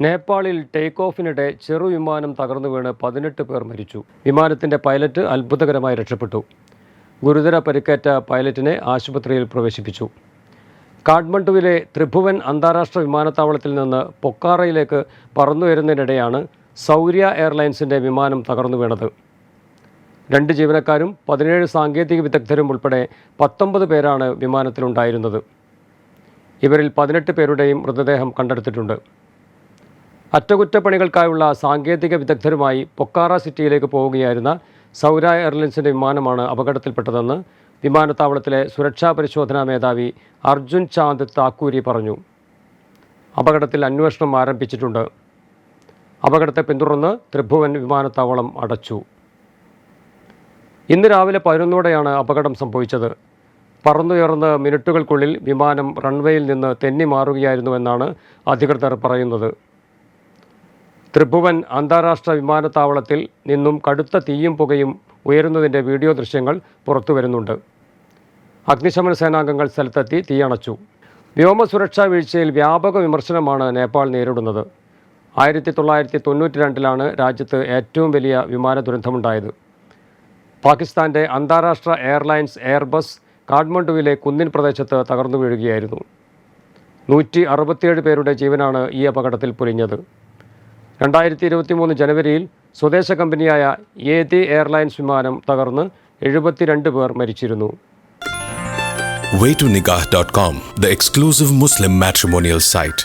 നേപ്പാളിൽ ടേക്ക് ഓഫിനിടെ ചെറു വിമാനം തകർന്നു വീണ് പതിനെട്ട് പേർ മരിച്ചു. വിമാനത്തിന്റെ പൈലറ്റ് അത്ഭുതകരമായി രക്ഷപ്പെട്ടു. ഗുരുതര പരിക്കേറ്റ പൈലറ്റിനെ ആശുപത്രിയിൽ പ്രവേശിപ്പിച്ചു. കാഠ്മണ്ഡുവിലെ ത്രിഭുവൻ അന്താരാഷ്ട്ര വിമാനത്താവളത്തിൽ നിന്ന് പൊക്കാറയിലേക്ക് പറന്നുയരുന്നതിനിടെയാണ് സൗര്യ എയർലൈൻസിന്റെ വിമാനം തകർന്നു വീണത്. രണ്ട് ജീവനക്കാരും പതിനേഴ് സാങ്കേതിക വിദഗ്ധരും ഉൾപ്പെടെ പത്തൊമ്പത് പേരാണ് വിമാനത്തിലുണ്ടായിരുന്നത്. ഇവരിൽ പതിനെട്ട് പേരുടെയും മൃതദേഹം കണ്ടെടുത്തിട്ടുണ്ട്. അറ്റകുറ്റപ്പണികൾക്കായുള്ള സാങ്കേതിക വിദഗ്ധരുമായി പൊക്കാറ സിറ്റിയിലേക്ക് പോവുകയായിരുന്ന സൗര എയർലൈൻസിന്റെ വിമാനമാണ് അപകടത്തിൽപ്പെട്ടതെന്ന് വിമാനത്താവളത്തിലെ സുരക്ഷാ പരിശോധനാ മേധാവി അർജുൻ ചാന്ദ് താക്കൂരി പറഞ്ഞു. അപകടത്തിൽ അന്വേഷണം ആരംഭിച്ചിട്ടുണ്ട്. അപകടത്തെ പിന്തുടർന്ന് ത്രിഭുവൻ വിമാനത്താവളം അടച്ചു. ഇന്ന് രാവിലെ പതിനൊന്നോടെയാണ് അപകടം സംഭവിച്ചത്. പറന്നുയർന്ന് മിനിറ്റുകൾക്കുള്ളിൽ വിമാനം റൺവേയിൽ നിന്ന് തെന്നി മാറുകയായിരുന്നുവെന്നാണ് അധികൃതർ പറയുന്നത്. ത്രിഭുവൻ അന്താരാഷ്ട്ര വിമാനത്താവളത്തിൽ നിന്നും കടുത്ത തീയും പുകയും ഉയരുന്നതിന്റെ വീഡിയോ ദൃശ്യങ്ങൾ പുറത്തുവരുന്നുണ്ട്. അഗ്നിശമന സേനാംഗങ്ങൾ സ്ഥലത്തെത്തി തീയണച്ചു. വ്യോമസുരക്ഷാ വീഴ്ചയിൽ വ്യാപക വിമർശനമാണ് നേപ്പാൾ നേരിടുന്നത്. ആയിരത്തി തൊള്ളായിരത്തി തൊണ്ണൂറ്റി രണ്ടിലാണ് രാജ്യത്ത് ഏറ്റവും വലിയ വിമാന ദുരന്തമുണ്ടായത്. പാകിസ്ഥാന്റെ അന്താരാഷ്ട്ര എയർലൈൻസ് എയർബസ് കാഠ്മണ്ഡുവിലെ കുന്നിൻ പ്രദേശത്ത് തകർന്നു വീഴുകയായിരുന്നു. നൂറ്റി അറുപത്തിയേഴ് പേരുടെ ജീവനാണ് ഈ അപകടത്തിൽ പൊലിഞ്ഞത്. രണ്ടായിരത്തി ഇരുപത്തി മൂന്ന് ജനുവരിയിൽ സ്വദേശ കമ്പനിയായ ഏതി എയർലൈൻസ് വിമാനം തകർന്ന് എഴുപത്തിരണ്ട് പേർ മരിച്ചിരുന്നു waytonikah.com, the exclusive Muslim matrimonial site.